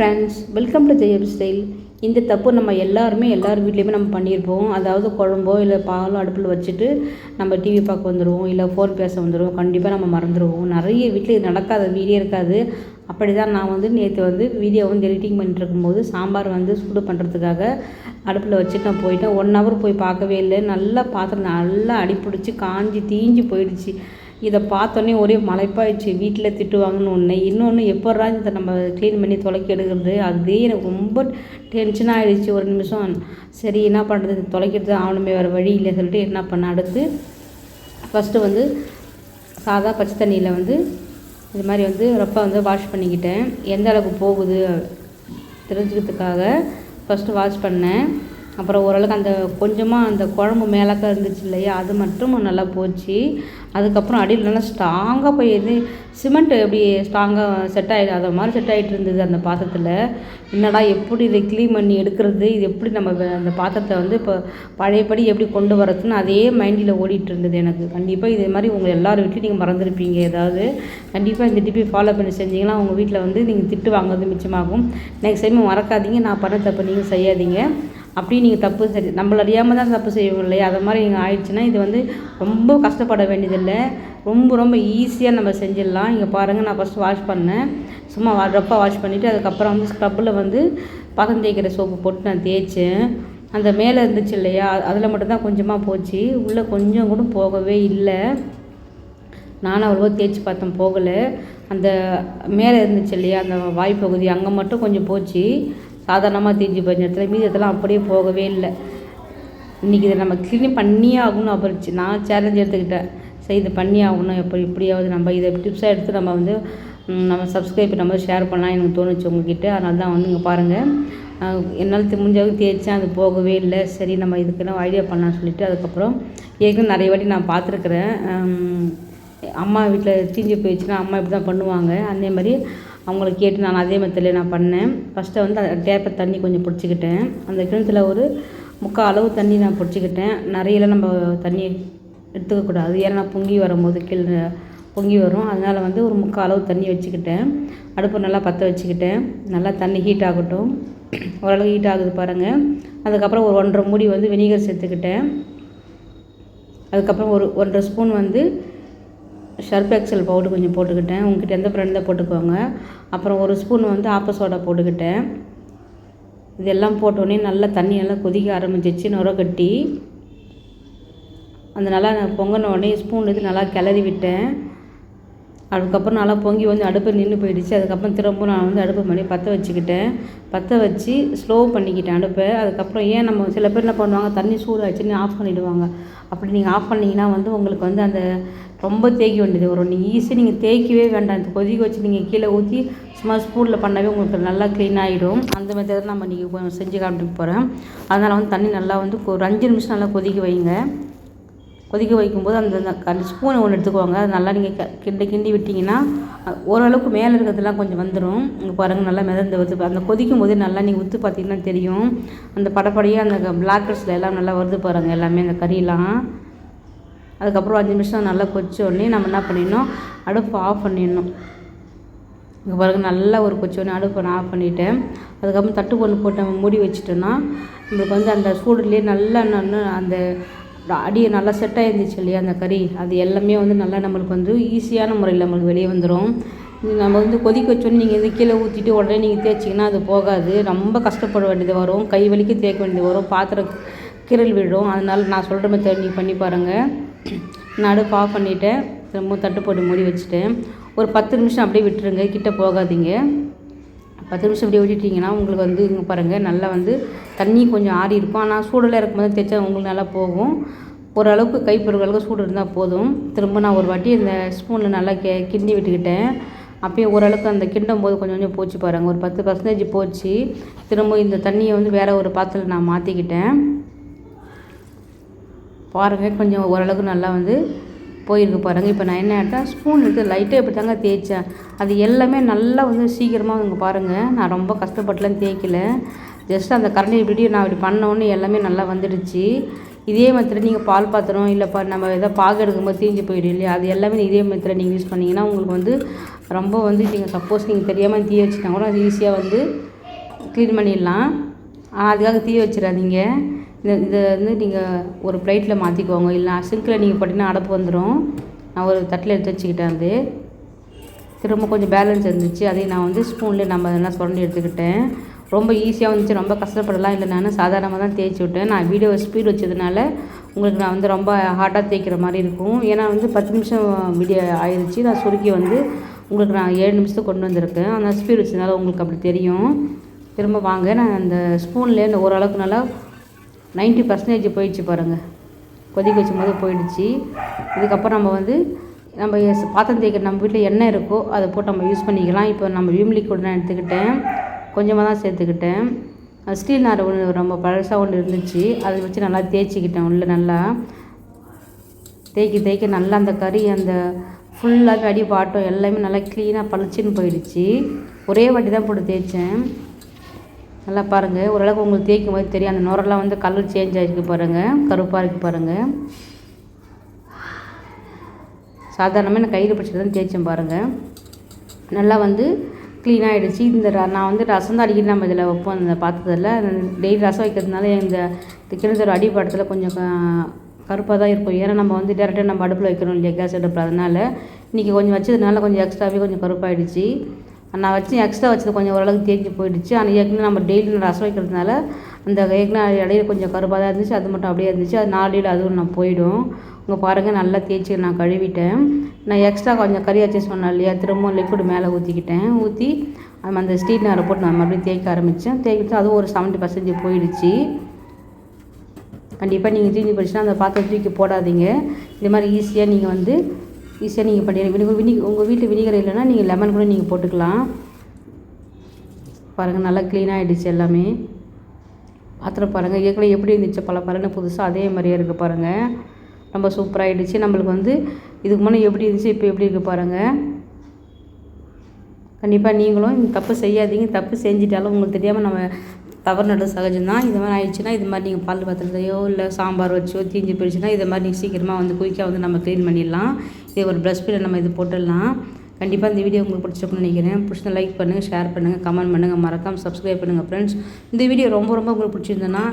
Friends welcome to Jayam style இந்த தப்பு நம்ம எல்லாருமே எல்லார் வீட்லேயுமே நம்ம பண்ணியிருப்போம். அதாவது குழம்போ இல்லை பாலோ அடுப்பில் வச்சுட்டு நம்ம டிவி பார்க்க வந்துடுவோம் இல்லை ஃபோன் பேச வந்துடுவோம் கண்டிப்பாக நம்ம மறந்துடுவோம் நிறைய வீட்டில் இது நடக்காத வீடியோ இருக்காது. அப்படி தான் நான் வந்து நேற்று வந்து வீடியோ வந்து எடிட்டிங் பண்ணிட்டு இருக்கும்போது சாம்பார் வந்து சூடு பண்ணுறதுக்காக அடுப்பில் வச்சுட்டு நான் போயிட்டேன். ஒன் ஹவர் போய் பார்க்கவே இல்லை. நல்லா பாத்திரம் நல்லா அடிப்பிடிச்சி காஞ்சி தீஞ்சு போயிடுச்சு. இதை பார்த்தோன்னே ஒரே மலைப்பாயிடுச்சு வீட்டில் திட்டுவாங்கன்னு ஒன்று இன்னொன்று எப்பட்றா இதை நம்ம க்ளீன் பண்ணி தொலைக்கி எடுக்கிறது? அதே எனக்கு ரொம்ப டென்ஷனாக ஆகிடுச்சு ஒரு நிமிஷம் சரி என்ன பண்ணுறது தொலைக்கிறது ஆகணுமே வேறு வழி இல்லை சொல்லிட்டு என்ன பண்ண? அடுத்து ஃபஸ்ட்டு வந்து சாதா பச்சை தண்ணியில் வந்து இது மாதிரி வந்து ரொம்ப வந்து வாஷ் பண்ணிக்கிட்டேன். எந்த அளவுக்கு போகுது? தெரிஞ்சுக்கிறதுக்காக ஃபஸ்ட்டு வாஷ் பண்ணேன். அப்புறம் ஓரளவுக்கு அந்த கொஞ்சமாக அந்த குழம்பு மேலக்க இருந்துச்சு இல்லையா அது மட்டும் நல்லா போச்சு. அதுக்கப்புறம் அடியில் நல்லா ஸ்ட்ராங்காக போய் இது சிமெண்ட் எப்படி ஸ்ட்ராங்காக செட் ஆகி அதை மாதிரி செட் ஆகிட்டு இருந்தது அந்த பாத்திரத்தில். என்னடா எப்படி இதை க்ளீன் பண்ணி எடுக்கிறது? இது எப்படி நம்ம அந்த பாத்திரத்தை வந்து இப்போ பழையபடி எப்படி கொண்டு வரதுன்னு அதே மைண்டில் ஓடிட்டு இருந்தது எனக்கு. கண்டிப்பாக இதே மாதிரி உங்கள் எல்லார் வீட்லையும் நீங்கள் மறந்துருப்பீங்க ஏதாவது. கண்டிப்பாக இந்த டிப்பி ஃபாலோ பண்ணி செஞ்சீங்கன்னா உங்கள் வீட்டில் வந்து நீங்கள் திட்டு வாங்குறது மிச்சமாகும். நெக்ஸ்ட் டைம் மறக்காதீங்க நான் பண்ண தப்பு நீங்கள் செய்யாதீங்க. அப்படியும் நீங்கள் தப்பு சரி நம்மள அறியாமல் தான் தப்பு செய்வோம் இல்லையா? அது மாதிரி நீங்கள் ஆயிடுச்சுன்னா இது வந்து ரொம்ப கஷ்டப்பட வேண்டியதில்லை. ரொம்ப ரொம்ப ஈஸியாக நம்ம செஞ்சிடலாம். இங்கே பாருங்கள் நான் ஃபஸ்ட்டு வாஷ் பண்ணேன். சும்மா வா ரப்பாக வாஷ் பண்ணிவிட்டு அதுக்கப்புறம் வந்து ஸ்க்ரப்பில் வந்து பாத்திரம் தேய்க்கிற சோப்பு போட்டு நான் தேய்ச்சேன். அந்த மேலே இருந்துச்சு இல்லையா? அதில் மட்டும்தான் கொஞ்சமாக போச்சு. உள்ளே கொஞ்சம் கூட போகவே இல்லை. நானும் அவ்வளோவா தேய்ச்சி பார்த்தேன் போகலை. அந்த மேலே இருந்துச்சு இல்லையா? அந்த வாய்ப்பகுதி அங்கே மட்டும் கொஞ்சம் போச்சு. சாதாரணமாக தேய்ச்சி போய் இடத்துல மீதி இதெல்லாம் அப்படியே போகவே இல்லை. இன்றைக்கி இதை நம்ம க்ளீன் பண்ணியே ஆகணும் அப்புறம் நான் சேலஞ்ச் எடுத்துக்கிட்டேன். சரி இது பண்ணி ஆகணும். எப்படி இப்படியாவது நம்ம இதை டிப்ஸாக எடுத்து நம்ம வந்து நம்ம சப்ஸ்கிரைப் நம்ம ஷேர் பண்ணலாம் எனக்கு தோணுச்சு உங்ககிட்ட. அதனால தான் வந்து இங்கே பாருங்கள் என்னால் முடிஞ்சாவது தேய்ச்சேன். அது போகவே இல்லை. சரி நம்ம இதுக்கெல்லாம் ஐடியா பண்ணலாம்னு சொல்லிட்டு அதுக்கப்புறம் ஏற்கனவே நிறைய வாட்டி நான் பார்த்துருக்குறேன். அம்மா வீட்டில் தீஞ்சு போயிடுச்சுன்னா அம்மா இப்படி தான் பண்ணுவாங்க. அதே மாதிரி அவங்கள கேட்டு நான் அதே மெத்தடில் நான் பண்ணேன். ஃபஸ்ட்டு வந்து டேப்பை தண்ணி கொஞ்சம் பிடிச்சிக்கிட்டேன். அந்த கிணத்துல ஒரு முக்கால் அளவு தண்ணி நான் பிடிச்சிக்கிட்டேன். நிறையலாம் நம்ம தண்ணி எடுத்துக்கக்கூடாது ஏன்னா பொங்கி வரும்போது கீழே பொங்கி வரும். அதனால் வந்து ஒரு முக்கால் அளவு தண்ணி வச்சுக்கிட்டேன். அடுப்பு நல்லா பற்ற வச்சுக்கிட்டேன். நல்லா தண்ணி ஹீட் ஆகட்டும். ஓரளவு ஹீட் ஆகுது பாருங்கள் அதுக்கப்புறம் ஒரு ஒன்றரை மூடி வந்து வினிகர் சேர்த்துக்கிட்டேன். அதுக்கப்புறம் ஒரு ஒன்றரை ஸ்பூன் வந்து ஷர்ப் எக்ஸல் பவுடர் கொஞ்சம் போட்டுக்கிட்டேன். உங்ககிட்ட எந்த பிராண்ட் தான் போட்டுக்கோங்க. அப்புறம் ஒரு ஸ்பூன் வந்து ஆப்ப சோடா போட்டுக்கிட்டேன். இதெல்லாம் போட்டோடனே நல்லா தண்ணியெல்லாம் கொதிக்க ஆரம்பிச்சிச்சு நுர கட்டி. அந்த நல்லா நான் உடனே ஸ்பூன் இது நல்லா கிளறி விட்டேன். அதுக்கப்புறம் நல்லா பொங்கி வந்து அடுப்பு நின்று போயிடுச்சு. அதுக்கப்புறம் திரும்ப நான் வந்து அடுப்பு பண்ணி பற்ற வச்சுக்கிட்டேன். பற்ற வச்சு ஸ்லோ பண்ணிக்கிட்டேன் அடுப்பை. அதுக்கப்புறம் ஏன் நம்ம சில பேர் என்ன பண்ணுவாங்க தண்ணி சூடாச்சுன்னு ஆஃப் பண்ணிவிடுவாங்க அப்படி நீங்கள் ஆஃப் பண்ணிங்கன்னா வந்து உங்களுக்கு வந்து அந்த ரொம்ப தேய்க்க வேண்டியது. வரும் நீங்கள் ஈஸியாக நீங்கள் தேய்க்கவே வேண்டாம். இந்த கொதிக்க வச்சு நீங்கள் கீழே ஊற்றி சும்மா ஸ்பூனில் பண்ணவே உங்களுக்கு நல்லா க்ளீன் ஆகிடும் அந்த தான் நம்ம நீங்கள் செஞ்சு காமிட்டு போகிறேன் அதனால் வந்து தண்ணி நல்லா வந்து ஒரு அஞ்சு நிமிஷம் நல்லா கொதிக்க வைங்க. கொதிக்க வைக்கும்போது அந்த அந்த ஸ்பூனை ஒன்று எடுத்துக்கோங்க. அது நல்லா நீங்கள் க கிண்டி கிண்டி விட்டிங்கன்னா ஓரளவுக்கு மேலே இருக்கிறதெல்லாம் கொஞ்சம் வந்துடும் இங்கே பாருங்கள் நல்லா மிதந்து வருது. அந்த கொதிக்கும் போதே நல்லா நீங்கள் ஊற்றி பார்த்தீங்கன்னா தெரியும். அந்த படப்படியாக அந்த பிளாக்கர்ஸில் எல்லாம் நல்லா வருது பாருங்கள் எல்லாமே அந்த கறியெல்லாம். அதுக்கப்புறம் அஞ்சு நிமிஷம் நல்லா கொதிச்ச உடனே நம்ம என்ன பண்ணிடணும் அடுப்பு ஆஃப் பண்ணிடணும். இங்கே பிறகு நல்லா ஒரு கொச்சோடனே அடுப்பை நான் ஆஃப் பண்ணிவிட்டேன் அதுக்கப்புறம் தட்டு ஒன்று போட்டு நம்ம மூடி வச்சுட்டோன்னா நம்மளுக்கு வந்து அந்த சூடுலேயே நல்லா நான் அந்த அடியை நல்லா செட் ஆகிருந்துச்சு இல்லையா அந்த கறி? அது எல்லாமே வந்து நல்லா நம்மளுக்கு வந்து ஈஸியான முறையில் நம்மளுக்கு வெளியே வந்துடும் இது நம்ம வந்து கொதிக்க வச்சோன்னே நீங்கள் இது கீழே ஊற்றிட்டு உடனே நீங்கள் தேய்ச்சிங்கன்னா அது போகாது. ரொம்ப கஷ்டப்பட வேண்டியது வரும். கை வலிக்கு தேய்க்க வேண்டியது வரும். பாத்திரம் கீரல் விழும். அதனால் நான் சொல்கிற மாதிரி நீங்கள் பண்ணி பாருங்கள் நான் ஆஃப் பண்ணிவிட்டேன் திரும்ப தட்டு போட்டு மூடி வச்சுட்டேன். ஒரு பத்து நிமிஷம் அப்படியே விட்டுருங்க. கிட்ட போகாதீங்க. பத்து நிமிஷம் அப்படியே விட்டுட்டிங்கன்னா உங்களுக்கு வந்து இங்கே பாருங்கள் நல்லா வந்து தண்ணி கொஞ்சம் ஆறி இருக்கும். ஆனால் சூடில் இருக்கும்போது தேய்ச்சா உங்களுக்கு நல்லா போகும். ஓரளவுக்கு கை அளவுக்கு சூடு இருந்தால் போதும். திரும்ப நான் ஒரு வாட்டி இந்த ஸ்பூனில் நல்லா கே கிண்டி விட்டுக்கிட்டேன். அப்பயே ஓரளவுக்கு அந்த கிண்டும் போது கொஞ்சம் கொஞ்சம் போச்சு பாருங்கள் ஒரு பத்து பர்சன்டேஜ் போச்சு. திரும்ப இந்த தண்ணியை வந்து வேறு ஒரு பாத்திரத்தில் நான் மாற்றிக்கிட்டேன் பாருங்கள் கொஞ்சம் ஓரளவுக்கு நல்லா வந்து போயிருக்கு பாருங்கள் இப்போ நான் என்ன எடுத்தால் ஸ்பூன் எடுத்து லைட்டாக இப்படி தாங்க தேய்ச்சேன். அது எல்லாமே நல்லா வந்து சீக்கிரமாக இங்கே பாருங்கள் நான் ரொம்ப கஷ்டப்பட்டுலாம் தேய்க்கல. ஜஸ்ட் அந்த கரண்டி இப்படி நான் இப்படி பண்ணோன்னு எல்லாமே நல்லா வந்துடுச்சு. இதே மெத்தட் நீங்கள் பால் பாத்திரம் இல்லை பா நம்ம எதாவது பாகு எடுக்கும்போது தீஞ்சு போயிடும் இல்லையா? அது எல்லாமே இதே மெத்தட் நீங்கள் யூஸ் பண்ணிங்கன்னா உங்களுக்கு வந்து ரொம்ப வந்து நீங்கள் சப்போஸ் நீங்கள் தெரியாமல் தீ வச்சுட்டா கூட அது ஈஸியாக வந்து க்ளீன் பண்ணிடலாம். ஆனால் அதுக்காக தீ வச்சிடாதீங்க. இந்த இதை வந்து நீங்கள் ஒரு பிளேட்டில் மாற்றிக்கோங்க இல்லை சிங்கில் நீங்கள் போட்டிங்கன்னா அடப்பு வந்துடும் நான் ஒரு தட்டில் எடுத்து வச்சுக்கிட்டேன் அது. திரும்ப கொஞ்சம் பேலன்ஸ் இருந்துச்சு. அதையும் நான் வந்து ஸ்பூன்லேயே நம்ம அதெல்லாம் சுரண்டி எடுத்துக்கிட்டேன். ரொம்ப ஈஸியாக வந்துச்சு. ரொம்ப கஷ்டப்படலாம் இல்லை நான். சாதாரணமாக தான் தேய்ச்சி விட்டேன். நான் வீடியோ ஸ்பீட் வச்சதுனால உங்களுக்கு நான் வந்து ரொம்ப ஹார்டாக தேய்க்கிற மாதிரி இருக்கும். ஏன்னா வந்து பத்து நிமிஷம் வீடியோ ஆயிடுச்சு நான் சுருக்கி வந்து உங்களுக்கு நான் ஏழு நிமிஷத்துக்கு கொண்டு வந்திருக்கேன். அந்த ஸ்பீட் வச்சதுனால உங்களுக்கு அப்படி தெரியும். திரும்ப வாங்க. நான் அந்த ஸ்பூன்லேயே இந்த ஓரளவுக்கு நல்லா நைன்ட்டி பர்சன்டேஜ் போயிடுச்சு பாருங்கள் கொதிக்க வச்சும் போது போயிடுச்சு. இதுக்கப்புறம் நம்ம வந்து நம்ம பாத்திரம் தேய்க்கிற நம்ம வீட்டில் எண்ணெய் இருக்கோ அதை போட்டு நம்ம யூஸ் பண்ணிக்கலாம். இப்போ நம்ம விம் லிக்விட் நான் எடுத்துக்கிட்டேன். கொஞ்சமாக தான் சேர்த்துக்கிட்டேன். ஸ்டீல் நார் ஒன்று ரொம்ப பழசாக ஒன்று இருந்துச்சு. அதை வச்சு நல்லா தேய்ச்சிக்கிட்டேன் உள்ளே நல்லா. தேய்க்க தேய்க்க நல்லா அந்த கறி அந்த ஃபுல்லாகவே அடி பாட்டம் எல்லாமே நல்லா க்ளீனாக பளிச்சுன்னு போயிடுச்சு. ஒரே வாட்டி தான் போட்டு தேய்ச்சேன். நல்லா பாருங்கள் ஓரளவுக்கு உங்களுக்கு தேய்க்கும் போது தெரியும். அந்த நுரெல்லாம் வந்து கலர் சேஞ்ச் ஆகிருக்கு பாருங்கள் கருப்பாக இருக்குது பாருங்கள் சாதாரணமாக நான் கையில் பிடிச்சிட்டு தான் தேய்ச்சேன் பாருங்கள் நல்லா வந்து க்ளீனாக ஆகிடுச்சு இந்த நான் வந்து ரசம் தான் அடிக்கடி நம்ம இதில் வைப்போம். அந்த பாத்திரத்தில். டெய்லி ரசம் வைக்கிறதுனால இந்த இந்த கிணத்தோட கொஞ்சம் கருப்பாக தான் இருக்கும். ஏன்னா நம்ம வந்து டேரெக்டாக நம்ம அடுப்பில் வைக்கிறோம் இல்லையா கேஸ் அடுப்பில். அதனால் இன்றைக்கி கொஞ்சம் வச்சதுனால கொஞ்சம் எக்ஸ்ட்ராவே கொஞ்சம் கருப்பாயிடுச்சு. நான் வச்சு எக்ஸ்ட்ரா வச்சது கொஞ்சம் ஓரளவுக்கு தேய்ச்சி போயிடுச்சு. ஆனால் ஏற்கனவே நம்ம டெய்லி ரசம் வைக்கிறதுனால அந்த ஏற்கனவே இடையில கொஞ்சம் கருப்பாக தான் இருந்துச்சு அது மட்டும் அப்படியே இருந்துச்சு. அது நாளையில் அதுவும் நான் போயிடும். இங்கே பாருங்கள் நல்லா தேய்ச்சி நான் கழுவிட்டேன். நான் எக்ஸ்ட்ரா கொஞ்சம் கறி வச்சு சொன்னேன் இல்லையா திரும்பவும் லிக்விட் மேலே ஊற்றிக்கிட்டேன் ஊற்றி அந்த ஸ்டீல் நேரம் போட்டு நான் மறுபடியும் தேய்க்க ஆரம்பித்தேன் தேய்க்கிட்டு அதுவும் ஒரு செவன்ட்டி பர்சன்டேஜ் போயிடுச்சு. கண்டிப்பாக நீங்கள் தீஞ்சு போயிடுச்சுன்னா அந்த பாத்திரம் தூக்கி போடாதீங்க. இந்த மாதிரி ஈஸியாக நீங்கள் வந்து ஈஸியாக நீங்கள் பண்ணிடுங்க வினி வினி உங்கள் வீட்டில் வினிகர் இல்லைன்னா நீங்கள் லெமன் கூட நீங்கள் போட்டுக்கலாம். பாருங்கள் நல்லா க்ளீனாக ஆகிடுச்சு எல்லாமே. பாத்திரம் பாருங்கள் ஏற்கனவே எப்படி இருந்துச்சு? பல பாருங்கள் புதுசாக அதே மாதிரியே இருக்குது பாருங்கள் ரொம்ப சூப்பராகிடுச்சு நம்மளுக்கு வந்து இதுக்கு முன்னே எப்படி இருந்துச்சு இப்போ எப்படி இருக்குது பாருங்கள் கண்டிப்பாக நீங்களும் தப்பு செய்யாதீங்க. தப்பு செஞ்சிட்டாலும் உங்களுக்கு தெரியாமல் நம்ம தவறு நட சகஜம்தான். இது மாதிரி ஆயிடுச்சுன்னா இது மாதிரி நீங்கள் பால் பாத்திரத்தையோ இல்லை சாம்பார் வச்சோ தீஞ்சு போயிடுச்சுன்னா இதை மாதிரி நீங்கள் சீக்கிரமாக வந்து குயிக்காக வந்து நம்ம க்ளீன் பண்ணிடலாம். இது ஒரு ப்ரஷ் பில்ல நம்ம இது போட்டுடலாம். கண்டிப்பாக இந்த வீடியோ உங்களுக்கு பிடிச்சிருக்கும்னு நினைக்கிறேன். பிடிச்சா லைக் பண்ணுங்கள் ஷேர் பண்ணுங்கள் கமெண்ட் பண்ணுங்கள் மறக்காமல் சப்ஸ்கிரைப் பண்ணுங்கள் ஃப்ரெண்ட்ஸ் இந்த வீடியோ ரொம்ப ரொம்ப உங்களுக்கு பிடிச்சிருந்தேன்னா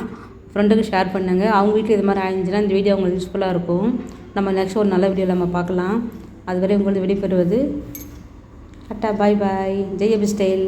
ஃப்ரெண்டுக்கு ஷேர் பண்ணுங்கள் அவங்க வீட்டில் இது மாதிரி ஆயிருந்துச்சுன்னா இந்த வீடியோ உங்களுக்கு யூஸ்ஃபுல்லாக இருக்கும். நம்ம நெக்ஸ்ட் ஒரு நல்ல வீடியோவில் நம்ம பார்க்கலாம். அதுவரை உங்களுக்கு விடைபெறுவது அட்டா பாய் பாய் ஜெய் அபி ஸ்டைல்